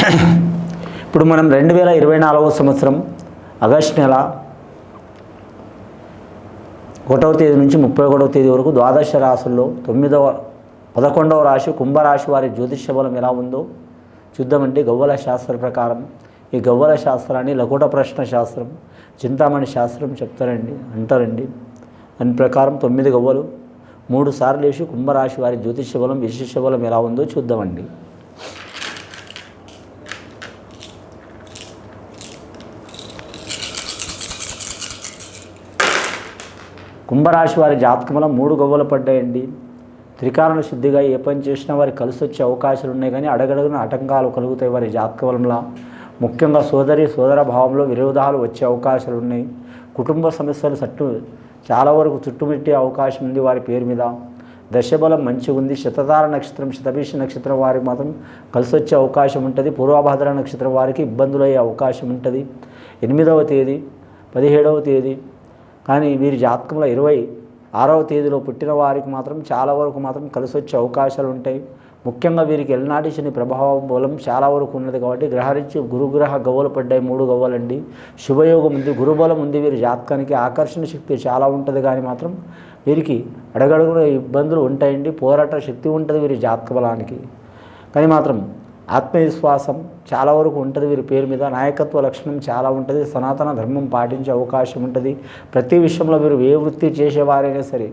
ఇప్పుడు మనం రెండు వేల ఇరవై నాలుగవ సంవత్సరం ఆగస్ట్ నెల ఒకటవ తేదీ నుంచి ముప్పై ఒకటవ తేదీ వరకు ద్వాదశ రాశుల్లో తొమ్మిదవ పదకొండవ రాశి కుంభరాశి వారి జ్యోతిష్య బలం ఎలా ఉందో చూద్దామంటే గవ్వల శాస్త్ర ప్రకారం ఈ గవ్వల శాస్త్రాన్ని లఘుట ప్రశ్న శాస్త్రం చింతామణి శాస్త్రం చెప్తారండి అంటారండి. దాని ప్రకారం తొమ్మిది గవ్వలు మూడు సార్లు వేసి కుంభరాశి వారి జ్యోతిష్య బలం విశేష బలం ఎలా ఉందో చూద్దామండి. కుంభరాశి వారి జాతకంలో మూడు గవ్వలు పడ్డాయండి. త్రికారణ శుద్ధిగా ఏ పని చేసినా వారికి కలిసి వచ్చే అవకాశాలు ఉన్నాయి కానీ అడగడగిన ఆటంకాలు కలుగుతాయి వారి జాతక వలంలో ముఖ్యంగా సోదరి సోదర భావంలో విరోధాలు వచ్చే అవకాశాలు ఉన్నాయి. కుటుంబ సమస్యలు చట్టు చాలా వరకు చుట్టుమిట్టే అవకాశం ఉంది వారి పేరు మీద. దశబలం మంచిగా ఉంది. శతతార నక్షత్రం శతభీష నక్షత్రం వారికి మాత్రం కలిసి వచ్చే అవకాశం ఉంటుంది. పూర్వభద్ర నక్షత్రం వారికి ఇబ్బందులు అయ్యే అవకాశం ఉంటుంది. ఎనిమిదవ తేదీ పదిహేడవ తేదీ కానీ వీరి జాతకంలో ఇరవై ఆరవ తేదీలో పుట్టిన వారికి మాత్రం చాలా వరకు మాత్రం కలిసి వచ్చే అవకాశాలు ఉంటాయి. ముఖ్యంగా వీరికి ఎల్నాటి శని ప్రభావం బలం చాలా వరకు ఉన్నది కాబట్టి గ్రహరించి గురుగ్రహ గవ్వలు పడ్డాయి మూడు గవ్వలండి. శుభయోగం ఉంది గురుబలం ఉంది వీరి జాతకానికి. ఆకర్షణ శక్తి చాలా ఉంటుంది కానీ మాత్రం వీరికి అడగడుగున ఇబ్బందులు ఉంటాయండి. పోరాట శక్తి ఉంటుంది వీరి జాతక బలానికి. కానీ మాత్రం ఆత్మవిశ్వాసం చాలా వరకు ఉంటుంది వీరి పేరు మీద. నాయకత్వ లక్షణం చాలా ఉంటుంది. సనాతన ధర్మం పాటించే అవకాశం ఉంటుంది. ప్రతి విషయంలో వీరు ఏ వృత్తి చేసేవారైనా సరే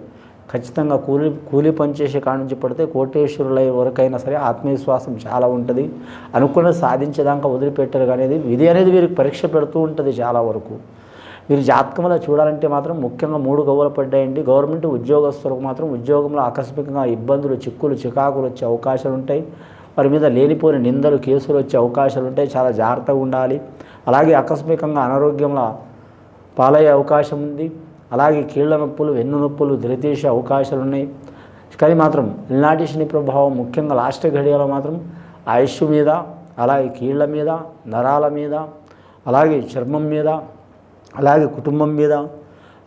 ఖచ్చితంగా కూలి కూలి పని చేసే కాడ నుంచి పడితే కోటేశ్వరుల వరకైనా సరే ఆత్మవిశ్వాసం చాలా ఉంటుంది. అనుకున్న సాధించేదాకా వదిలిపెట్టారు కానీ విధి అనేది వీరికి పరీక్ష పెడుతూ ఉంటుంది చాలా వరకు. వీరి జాతకంలో చూడాలంటే మాత్రం ముఖ్యంగా మూడు గవ్వలు పడ్డాయండి. గవర్నమెంట్ ఉద్యోగస్తులకు మాత్రం ఉద్యోగంలో ఆకస్మికంగా ఇబ్బందులు చిక్కులు చికాకులు వచ్చే అవకాశాలు ఉంటాయి. వారి మీద లేనిపోని నిందలు కేసులు వచ్చే అవకాశాలు ఉంటాయి. చాలా జాగ్రత్తగా ఉండాలి. అలాగే ఆకస్మికంగా అనారోగ్యంలో పాలయ్యే అవకాశం ఉంది. అలాగే కీళ్ళ నొప్పులు వెన్ను నొప్పులు దరితీసే అవకాశాలు ఉన్నాయి. కానీ మాత్రం ఇలాంటి శని ప్రభావం ముఖ్యంగా లాస్ట్ ఘడియలో మాత్రం ఆయుష్ మీద అలాగే కీళ్ళ మీద నరాల మీద అలాగే చర్మం మీద అలాగే కుటుంబం మీద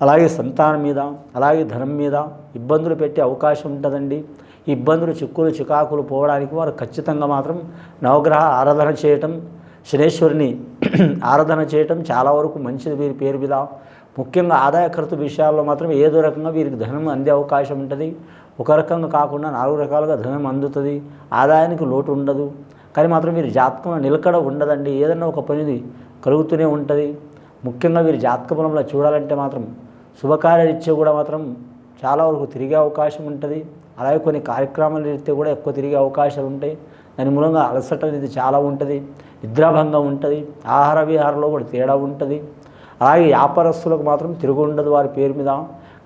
అలాగే సంతానం మీద అలాగే ధనం మీద ఇబ్బందులు పెట్టే అవకాశం ఉంటుందండి. ఇబ్బందులు చిక్కులు చికాకులు పోవడానికి వారు ఖచ్చితంగా మాత్రం నవగ్రహ ఆరాధన చేయటం శనేశ్వరిని ఆరాధన చేయటం చాలా వరకు మంచిది వీరి పేరు మీద. ముఖ్యంగా ఆదాయ ఖర్చు విషయాల్లో మాత్రం ఏదో రకంగా వీరికి ధనం అందే అవకాశం ఉంటుంది. ఒక రకంగా కాకుండా నాలుగు రకాలుగా ధనం అందుతుంది. ఆదాయానికి లోటు ఉండదు. కానీ మాత్రం వీరి జాతకంలో నిలకడ ఉండదండి. ఏదన్నా ఒక పనిది కలుగుతూనే ఉంటుంది. ముఖ్యంగా వీరి జాతక బలంలో చూడాలంటే మాత్రం శుభకార్యరీత్యా కూడా మాత్రం చాలా వరకు తిరిగే అవకాశం ఉంటుంది. అలాగే కొన్ని కార్యక్రమాలు రీత్యా కూడా ఎక్కువ తిరిగే అవకాశాలు ఉంటాయి. దాని మూలంగా అలసట అనేది చాలా ఉంటుంది. నిద్రాభంగం ఉంటుంది. ఆహార విహారంలో కూడా తేడా ఉంటుంది. అలాగే వ్యాపారస్తులకు మాత్రం తిరుగు ఉండదు వారి పేరు మీద.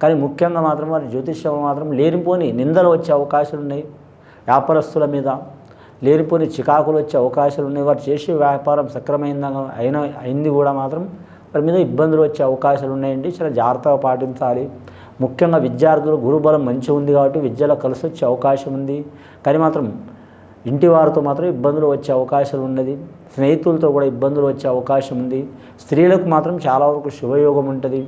కానీ ముఖ్యంగా మాత్రం వారి జ్యోతిష్యం మాత్రం లేనిపోని నిందలు వచ్చే అవకాశాలు ఉన్నాయి వ్యాపారస్తుల మీద. లేనిపోని చికాకులు వచ్చే అవకాశాలు ఉన్నాయి. వారు చేసే వ్యాపారం సక్రమైందా అయిన అయింది కూడా మాత్రం వారి మీద ఇబ్బందులు వచ్చే అవకాశాలు ఉన్నాయండి. చాలా జాగ్రత్తగా పాటించాలి. ముఖ్యంగా విద్యార్థులు గురుబలం మంచిగా ఉంది కాబట్టి విద్యలో కలిసి వచ్చే అవకాశం ఉంది. కానీ మాత్రం ఇంటి వారితో మాత్రం ఇబ్బందులు వచ్చే అవకాశం ఉన్నది. స్నేహితులతో కూడా ఇబ్బందులు వచ్చే అవకాశం ఉంది. స్త్రీలకు మాత్రం చాలా వరకు శుభయోగం ఉంటుంది.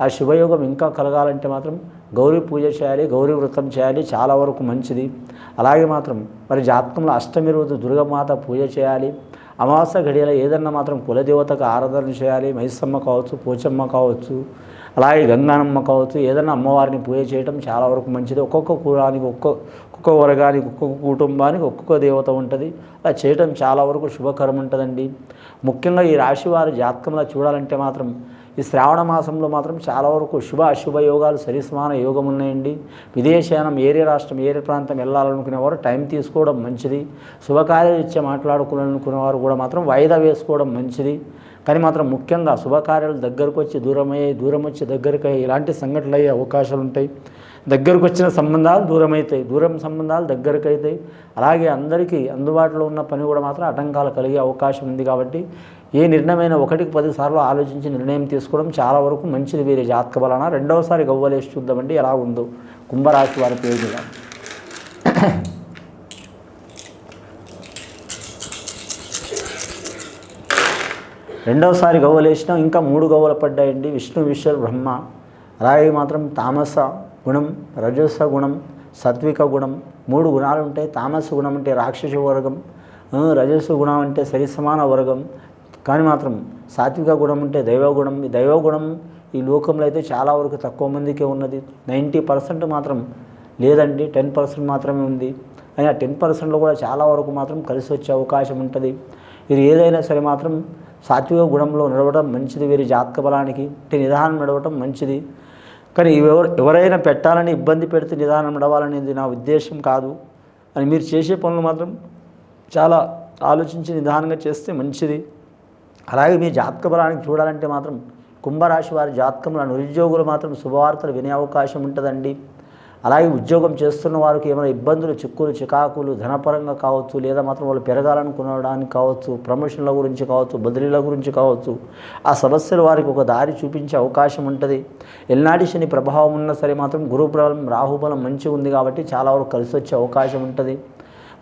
ఆ శుభయోగం ఇంకా కలగాలంటే మాత్రం గౌరీ పూజ చేయాలి గౌరీ వ్రతం చేయాలి చాలా వరకు మంచిది. అలాగే మాత్రం మరి జాతకంలో అష్టమి రోజు దుర్గమాత పూజ చేయాలి. అమావాస్య గడియలో ఏదన్నా మాత్రం కులదేవతకు ఆరాధన చేయాలి మైసమ్మ కావచ్చు పోచమ్మ కావచ్చు అలాగే గంగానమ్మ కావచ్చు ఏదైనా అమ్మవారిని పూజ చేయడం చాలా వరకు మంచిది. ఒక్కొక్క కులానికి ఒక్కొక్క ఒక్కొక్క వర్గానికి ఒక్కొక్క కుటుంబానికి ఒక్కొక్క దేవత ఉంటుంది. అలా చేయడం చాలా వరకు శుభకరం ఉంటుందండి. ముఖ్యంగా ఈ రాశి వారి జాతకంలో చూడాలంటే మాత్రం ఈ శ్రావణ మాసంలో మాత్రం చాలా వరకు శుభ అశుభ యోగాలు సరిసమాన యోగం ఉన్నాయండి. విదేశానం ఏరే రాష్ట్రం ఏరే ప్రాంతం వెళ్ళాలనుకునేవారు టైం తీసుకోవడం మంచిది. శుభకార్యరీత్యా మాట్లాడుకోవాలనుకునేవారు కూడా మాత్రం వాయిదా వేసుకోవడం మంచిది. కానీ మాత్రం ముఖ్యంగా శుభకార్యాలు దగ్గరకు వచ్చి దూరమయ్యాయి దూరం వచ్చి దగ్గరకు అయ్యి ఇలాంటి సంఘటనలు అయ్యే అవకాశాలు ఉంటాయి. దగ్గరకు వచ్చిన సంబంధాలు దూరం అవుతాయి దూరం సంబంధాలు దగ్గరకు అవుతాయి అలాగే అందరికీ అందుబాటులో ఉన్న పని కూడా మాత్రం ఆటంకాలు కలిగే అవకాశం ఉంది కాబట్టి ఏ నిర్ణయమైన ఒకటికి పది సార్లు ఆలోచించి నిర్ణయం తీసుకోవడం చాలా వరకు మంచిది వీరి జాతక బలన. రెండవసారి గవ్వలేసి చూద్దామండి. ఎలా ఉందో కుంభరాశి వారి పేరు రెండవసారి గవ్వలు వేసినాం ఇంకా మూడు గవ్వలు పడ్డాయండి. విష్ణు విశ్వ బ్రహ్మ. అలాగే మాత్రం తామస గుణం రజస గుణం సాత్విక గుణం. మూడు గుణాలు ఉంటాయి. తామస గుణం అంటే రాక్షస వర్గం రజస గుణం అంటే సరి సమాన వర్గం. కానీ మాత్రం సాత్విక గుణం ఉంటే దైవ గుణం. ఈ దైవగుణం ఈ లోకంలో అయితే చాలా వరకు తక్కువ మందికే ఉన్నది. నైంటీ పర్సెంట్ మాత్రం లేదండి. టెన్ పర్సెంట్ మాత్రమే ఉంది. అయినా టెన్ పర్సెంట్లో కూడా చాలా వరకు మాత్రం కలిసి వచ్చే అవకాశం ఉంటుంది. ఇది ఏదైనా సరే మాత్రం సాత్విక గుణంలో నడవడం మంచిది వీరి జాతక బలానికి అంటే నిదానం నడవటం మంచిది. కానీ ఎవరు ఎవరైనా పెట్టాలని ఇబ్బంది పెడితే నిదానం నడవాలనేది నా ఉద్దేశం కాదు. అని మీరు చేసే పనులు మాత్రం చాలా ఆలోచించి నిదానంగా చేస్తే మంచిది. అలాగే మీ జాతక బలానికి చూడాలంటే మాత్రం కుంభరాశి వారి జాతకంలో నిరుద్యోగులు మాత్రం శుభవార్తలు వినే అవకాశం ఉంటుందండి. అలాగే ఉద్యోగం చేస్తున్న వారికి ఏమైనా ఇబ్బందులు చిక్కులు చికాకులు ధనపరంగా కావచ్చు లేదా మాత్రం వాళ్ళు పెరగాలనుకునడానికి కావచ్చు ప్రమోషన్ల గురించి కావచ్చు బదిలీల గురించి కావచ్చు ఆ సమస్యలు వారికి ఒక దారి చూపించే అవకాశం ఉంటుంది. ఎల్నాటి శని ప్రభావం ఉన్నా సరే మాత్రం గురుబలం రాహుబలం మంచిగా ఉంది కాబట్టి చాలా వరకు కలిసి వచ్చే అవకాశం ఉంటుంది.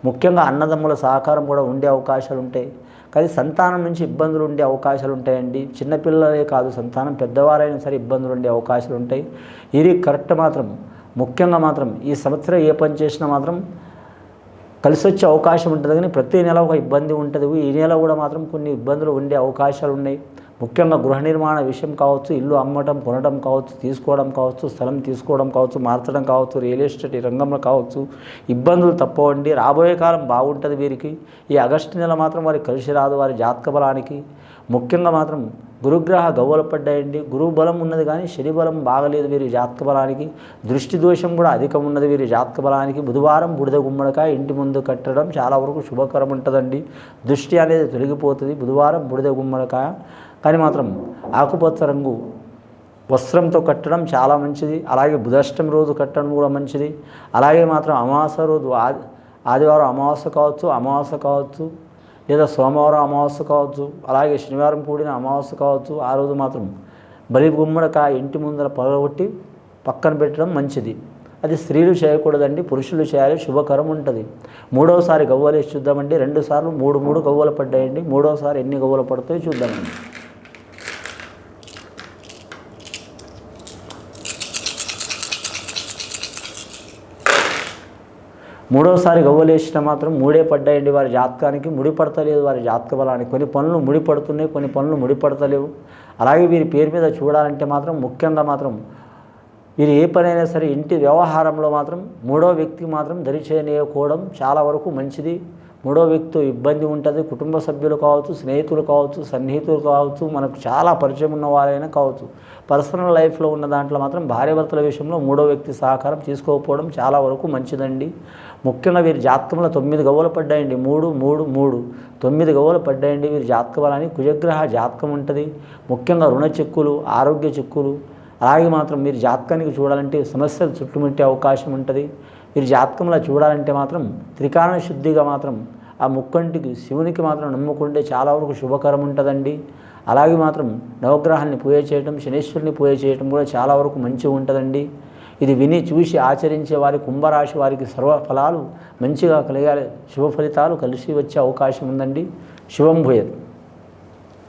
ముఖ్యంగా అన్నదమ్ముల సహకారం కూడా ఉండే అవకాశాలు ఉంటాయి. కానీ సంతానం నుంచి ఇబ్బందులు ఉండే అవకాశాలు ఉంటాయండి. చిన్నపిల్లలే కాదు సంతానం పెద్దవారైనా సరే ఇబ్బందులు ఉండే అవకాశాలు ఉంటాయి. ఇది కరెక్ట్ మాత్రం. ముఖ్యంగా మాత్రం ఈ సంవత్సరం ఏ పని చేసినా మాత్రం కలిసి వచ్చే అవకాశం ఉంటుంది. కానీ ప్రతి నెల ఒక ఇబ్బంది ఉంటుంది. ఈ నెల కూడా మాత్రం కొన్ని ఇబ్బందులు ఉండే అవకాశాలు ఉన్నాయి ముఖ్యంగా గృహ నిర్మాణ విషయం కావచ్చు ఇల్లు అమ్మటం కొనడం కావచ్చు తీసుకోవడం కావచ్చు స్థలం తీసుకోవడం కావచ్చు మార్చడం కావచ్చు రియల్ ఎస్టేట్ ఈ రంగంలో కావచ్చు ఇబ్బందులు తప్పవండి. రాబోయే కాలం బాగుంటుంది వీరికి. ఈ ఆగస్టు నెల మాత్రం వారికి కలిసి రాదు వారి జాతక బలానికి. ముఖ్యంగా మాత్రం గురుగ్రహ గవ్వలు పడ్డాయండి. గురువు బలం ఉన్నది కానీ శని బలం బాగలేదు వీరి జాతక బలానికి. దృష్టి దోషం కూడా అధికం ఉన్నది వీరి జాతక బలానికి. బుధవారం బుడిద గుమ్మడికాయ ఇంటి ముందు కట్టడం చాలా వరకు శుభకరం ఉంటుందండి. దృష్టి అనేది తొలగిపోతుంది. బుధవారం బుడిద గుమ్మడికాయ కానీ మాత్రం ఆకుపచ్చ రంగు వస్త్రంతో కట్టడం చాలా మంచిది. అలాగే బుధాష్టమి రోజు కట్టడం కూడా మంచిది. అలాగే మాత్రం అమావాస్య రోజు ఆది ఆదివారం అమావాస్య కావచ్చు అమావాస్య కావచ్చు లేదా సోమవారం అమావాస్య కావచ్చు అలాగే శనివారం కూడిన అమావాస్య కావచ్చు ఆ రోజు మాత్రం బలి గుమ్మడికాయ ఇంటి ముందర పగలగొట్టి పక్కన పెట్టడం మంచిది. అది స్త్రీలు చేయకూడదండి పురుషులు చేయాలి శుభకరం ఉంటుంది. మూడవసారి గవ్వలేసి చూద్దామండి. రెండు సార్లు మూడు మూడు గవ్వలు పడ్డాయండి. మూడవసారి ఎన్ని గవ్వలు పడతాయో చూద్దామండి. మూడోసారి గవ్వలేసిన మాత్రం మూడే పడ్డాయండి వారి జాతకానికి ముడిపడతలేదు వారి జాతక బలానికి. కొన్ని పనులు ముడిపడుతున్నాయి కొన్ని పనులు ముడిపడతలేవు అలాగే వీరి పేరు మీద చూడాలంటే మాత్రం ముఖ్యంగా మాత్రం వీరు ఏ పనైనా సరే ఇంటి వ్యవహారంలో మాత్రం మూడో వ్యక్తికి మాత్రం దరిచేయనీయకపోవడం చాలా వరకు మంచిది. మూడో వ్యక్తితో ఇబ్బంది ఉంటుంది కుటుంబ సభ్యులు కావచ్చు స్నేహితులు కావచ్చు సన్నిహితులు కావచ్చు మనకు చాలా పరిచయం ఉన్న వారైనా కావచ్చు. పర్సనల్ లైఫ్లో ఉన్న దాంట్లో మాత్రం భార్యాభర్తల విషయంలో మూడో వ్యక్తి సహకారం తీసుకోకపోవడం చాలా వరకు మంచిదండి. ముఖ్యంగా వీరి జాతకంలో తొమ్మిది గవ్వలు పడ్డాయండి. మూడు మూడు మూడు. తొమ్మిది గవ్వలు పడ్డాయండి వీరి జాతక కుజగ్రహ జాతకం ఉంటుంది. ముఖ్యంగా రుణ చెక్కులు ఆరోగ్య చెక్కులు. అలాగే మాత్రం మీరు జాతకానికి చూడాలంటే సమస్యలు చుట్టుముట్టే అవకాశం ఉంటుంది. మీరు జాతకంలో చూడాలంటే మాత్రం త్రికారణ శుద్ధిగా మాత్రం ఆ ముక్కంటికి శివునికి మాత్రం నమ్ముకుంటే చాలా వరకు శుభకరం ఉంటుందండి. అలాగే మాత్రం నవగ్రహాన్ని పూజ చేయటం శనీశ్వరుని పూజ చేయటం కూడా చాలా వరకు మంచిగా ఉంటుందండి. ఇది విని చూసి ఆచరించే వారి కుంభరాశి వారికి సర్వ ఫలాలు మంచిగా కలిగాలి శుభ ఫలితాలు కలిసి వచ్చే అవకాశం ఉందండి. శుభం భూయత్.